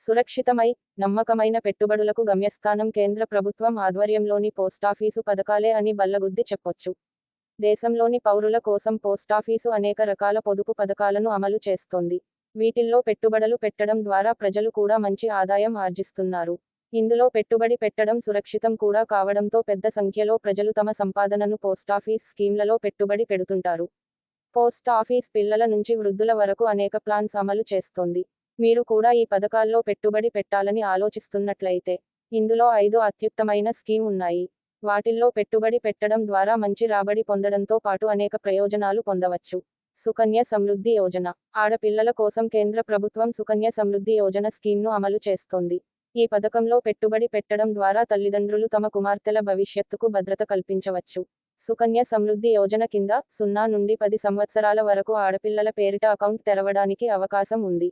సురక్షితమై నమ్మకమైన పెట్టుబడులకు గమ్యస్థానం కేంద్ర ప్రభుత్వం ఆధ్వర్యంలోని పోస్టాఫీసు పథకాలే అని బల్లగుద్ది చెప్పొచ్చు. దేశంలోని పౌరుల కోసం పోస్టాఫీసు అనేక రకాల పొదుపు పథకాలను అమలు చేస్తోంది. వీటిల్లో పెట్టుబడులు పెట్టడం ద్వారా ప్రజలు కూడా మంచి ఆదాయం ఆర్జిస్తున్నారు. ఇందులో పెట్టుబడి పెట్టడం సురక్షితం కూడా కావడంతో పెద్ద సంఖ్యలో ప్రజలు తమ సంపాదనను పోస్టాఫీస్ స్కీమ్లలో పెట్టుబడి పెడుతుంటారు. పోస్ట్ ఆఫీస్ పిల్లల నుంచి వృద్ధుల వరకు అనేక ప్లాన్స్ అమలు చేస్తోంది. మీరు కూడా ఈ పథకాల్లో పెట్టుబడి పెట్టాలని ఆలోచిస్తున్నట్లయితే ఇందులో ఐదు అత్యుత్తమైన స్కీమ్ ఉన్నాయి. వాటిల్లో పెట్టుబడి పెట్టడం ద్వారా మంచి రాబడి పొందడంతో పాటు అనేక ప్రయోజనాలు పొందవచ్చు. సుకన్య సమృద్ధి యోజన. ఆడపిల్లల కోసం కేంద్ర ప్రభుత్వం సుకన్య సమృద్ధి యోజన స్కీమ్ను అమలు చేస్తోంది. ఈ పథకంలో పెట్టుబడి పెట్టడం ద్వారా తల్లిదండ్రులు తమ కుమార్తెల భవిష్యత్తుకు భద్రత కల్పించవచ్చు. సుకన్య సమృద్ధి యోజన కింద సున్నా నుండి పది సంవత్సరాల వరకు ఆడపిల్లల పేరిట అకౌంట్ తెరవడానికి అవకాశం ఉంది.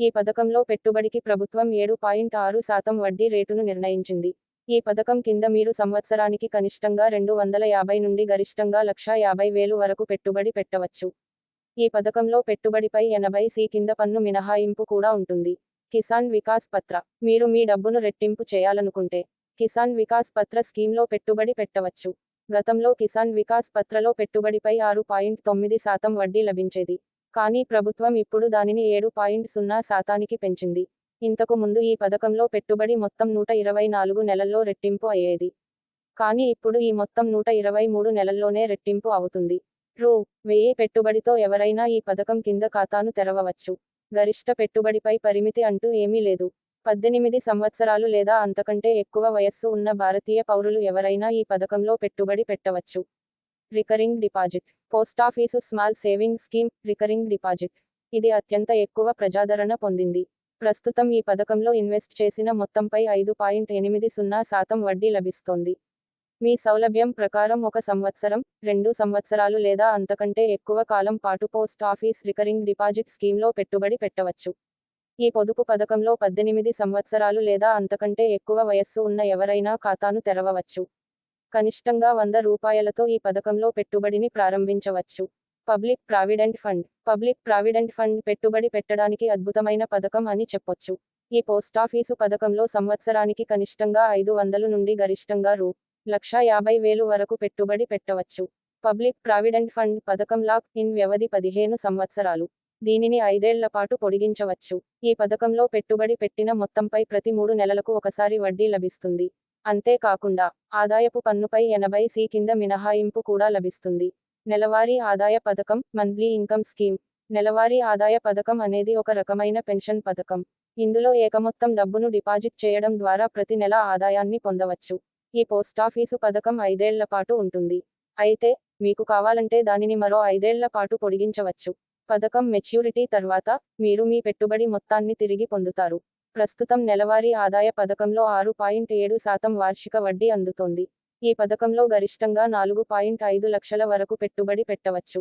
ఈ పథకంలో పెట్టుబడికి ప్రభుత్వం ఏడు పాయింట్ ఆరు శాతం వడ్డీ రేటును నిర్ణయించింది. ఈ పథకం కింద మీరు సంవత్సరానికి కనిష్టంగా రెండు వందల యాభై నుండి గరిష్టంగా లక్షా యాభై వేలు వరకు పెట్టుబడి పెట్టవచ్చు. ఈ పథకంలో పెట్టుబడిపై ఎనభై సి కింద పన్ను మినహాయింపు కూడా ఉంటుంది. కిసాన్ వికాస్ పత్ర. మీరు మీ డబ్బును రెట్టింపు చేయాలనుకుంటే కిసాన్ వికాస్ పత్ర స్కీమ్లో పెట్టుబడి పెట్టవచ్చు. గతంలో కిసాన్ వికాస్ పత్రలో పెట్టుబడిపై ఆరు పాయింట్ తొమ్మిది శాతం వడ్డీ లభించేది. కానీ ప్రభుత్వం ఇప్పుడు దానిని ఏడు పాయింట్ సున్నా శాతానికి పెంచింది. ఇంతకు ముందు ఈ పథకంలో పెట్టుబడి మొత్తం నూట ఇరవై నాలుగు నెలల్లో రెట్టింపు అయ్యేది. కానీ ఇప్పుడు ఈ మొత్తం నూట ఇరవై మూడు నెలల్లోనే రెట్టింపు అవుతుంది. రూ. వెయ్యి పెట్టుబడితో ఎవరైనా ఈ పథకం కింద ఖాతాను తెరవవచ్చు. గరిష్ట పెట్టుబడిపై పరిమితి అంటూ ఏమీ లేదు. పద్దెనిమిది సంవత్సరాలు లేదా అంతకంటే ఎక్కువ వయస్సు ఉన్న భారతీయ పౌరులు ఎవరైనా ఈ పథకంలో పెట్టుబడి పెట్టవచ్చు. Recurring deposit. Post office small saving scheme recurring deposit. ఇది అత్యంత ఎక్కువ ప్రజాదరణ పొందింది. ప్రస్తుతం ఈ పథకంలో ఇన్వెస్ట్ చేసిన మొత్తంపై ఐదు పాయింట్ ఎనిమిది సున్నా శాతం వడ్డీ లభిస్తోంది. మీ సౌలభ్యం ప్రకారం ఒక సంవత్సరం రెండు సంవత్సరాలు లేదా అంతకంటే ఎక్కువ కాలం పాటు పోస్ట్ ఆఫీస్ రికరింగ్ డిపాజిట్ స్కీమ్లో పెట్టుబడి పెట్టవచ్చు. ఈ పొదుపు పథకంలో పద్దెనిమిది సంవత్సరాలు లేదా అంతకంటే ఎక్కువ వయస్సు ఉన్న ఎవరైనా ఖాతాను తెరవవచ్చు. కనిష్టంగా వంద రూపాయలతో ఈ పథకంలో పెట్టుబడిని ప్రారంభించవచ్చు. Public provident fund. Public provident fund పెట్టుబడి పెట్టడానికి అద్భుతమైన పథకం అని చెప్పొచ్చు. ఈ పోస్టాఫీసు పథకంలో సంవత్సరానికి కనిష్టంగా ఐదు వందలు నుండి గరిష్టంగా రూ. లక్ష యాభై వేలు వరకు పెట్టుబడి పెట్టవచ్చు. పబ్లిక్ ప్రావిడెంట్ ఫండ్ పథకం లాక్ ఇన్ వ్యవధి పదిహేను సంవత్సరాలు. దీనిని ఐదేళ్ళ పాటు పొడిగించవచ్చు. ఈ పథకంలో పెట్టుబడి పెట్టిన మొత్తంపై ప్రతి మూడు నెలలకు ఒకసారి వడ్డీ లభిస్తుంది. అంతేకాకుండా ఆదాయపు పన్నుపై ఎనభై సి కింద మినహాయింపు కూడా లభిస్తుంది. నెలవారీ ఆదాయ పథకం మంత్లీ ఇన్కమ్ స్కీమ్. నెలవారీ ఆదాయ పథకం అనేది ఒక రకమైన పెన్షన్ పథకం. ఇందులో ఏకమొత్తం డబ్బును డిపాజిట్ చేయడం ద్వారా ప్రతి నెల ఆదాయాన్ని పొందవచ్చు. ఈ పోస్టాఫీసు పథకం ఐదేళ్ళ పాటు ఉంటుంది. అయితే మీకు కావాలంటే దానిని మరో ఐదేళ్ళ పాటు పొడిగించవచ్చు. పథకం మెచ్యూరిటీ తర్వాత మీరు మీ పెట్టుబడి మొత్తాన్ని తిరిగి పొందుతారు. ప్రస్తుతం నెలవారీ ఆదాయ పథకంలో ఆరు పాయింట్ ఏడు శాతం వార్షిక వడ్డీ అందుతోంది. ఈ పథకంలో గరిష్టంగా నాలుగు పాయింట్ ఐదు లక్షల వరకు పెట్టుబడి పెట్టవచ్చు.